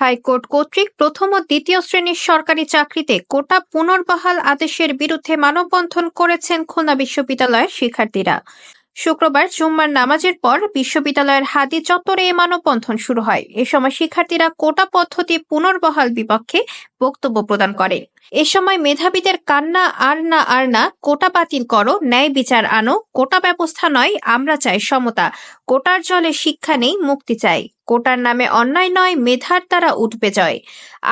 High court কর্তৃক প্রথম ও দ্বিতীয় শ্রেণির সরকারি চাকরিতে কোটা পুনর্বহাল আদেশের বিরুদ্ধে মানববন্ধন করেছেন খুলনা বিশ্ববিদ্যালয়ের শিক্ষার্থীরা। শুক্রবার জুম্মার নামাজের পর বিশ্ববিদ্যালয়ের হাদি চত্বরে এ মানববন্ধন শুরু হয়। এ সময় শিক্ষার্থীরা কোটা পদ্ধতি পুনর্বহাল বিপক্ষে বক্তব্য প্রদান করে। এ সময় মেধাবীদের কান্না, আর না আর না, কোটা বাতিল করো, ন্যায় বিচার আনো, কোটা ব্যবস্থা নয়, আমরা চাই সমতা, কোটার জলে শিক্ষা নেই, মুক্তি চাই। কোটার নামে অন্যায় নয়, মেধার তারা উঠবে জয়।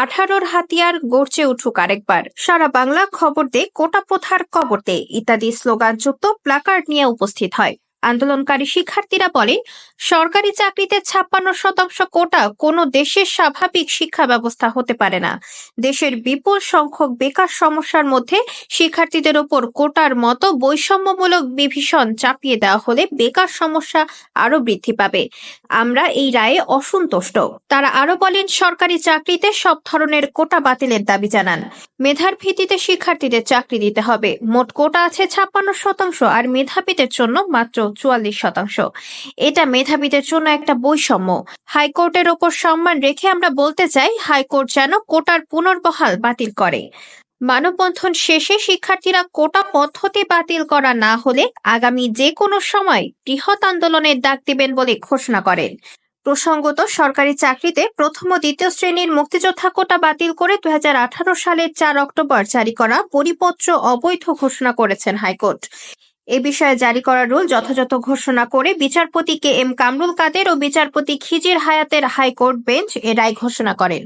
আঠারোর হাতিয়ার গড়ছে উঠুক আরেকবার। সারা বাংলা খবর দে কোটা প্রথার কবর দে। ইত্যাদি স্লোগানযুক্ত প্লাকার্ড নিয়ে উপস্থিত হয়। আন্দোলনকারী শিক্ষার্থীরা বলেন সরকারি চাকরিতে ছাপ্পান্ন শতাংশ কোটা কোনো দেশের স্বাভাবিক শিক্ষা ব্যবস্থা হতে পারে না। দেশের বিপুল সংখ্যক বেকার সমস্যার মধ্যে শিক্ষার্থীদের ওপর কোটার মতো বৈষম্যমূলক বিভীষণ চাপিয়ে দেওয়া হলে বেকার সমস্যা আরও বৃদ্ধি পাবে। আমরা এই রায়ে অসন্তুষ্ট। তারা আরও বলেন, সরকারি চাকরিতে সব ধরনের কোটা বাতিলের দাবি জানান। মেধার ভিত্তিতে শিক্ষার্থীদের চাকরি দিতে হবে। মোট কোটা আছে ছাপ্পান্ন শতাংশ আর মেধাবীদের জন্য মাত্র চুয়াল্লিশ শতাংশ। এটা মেধাবীদের জন্য একটা বৈষম্য। হাইকোর্টের ওপর সম্মান রেখে আমরা বলতে চাই, হাইকোর্ট যেন কোটার পুনর্বহাল বাতিল করে। মানববন্ধন শেষে শিক্ষার্থীরা কোটা পদ্ধতি বাতিল করা না হলে আগামী যে কোনো সময় বৃহৎ আন্দোলনের ডাক দিবেন বলে ঘোষণা করেন। প্রসঙ্গত, সরকারি চাকরিতে প্রথম ও দ্বিতীয় শ্রেণির মুক্তিযোদ্ধা কোটা বাতিল করে দুই হাজার আঠারো সালের চার অক্টোবর জারি করা পরিপত্র অবৈধ ঘোষণা করেছেন হাইকোর্ট। এ বিষয়ে জারি করা রুল যথাযথ ঘোষণা করে বিচারপতি কে এম কামরুল কাদের ও বিচারপতি খিজির হায়াতের হাইকোর্ট বেঞ্চ এ রায় ঘোষণা করেন।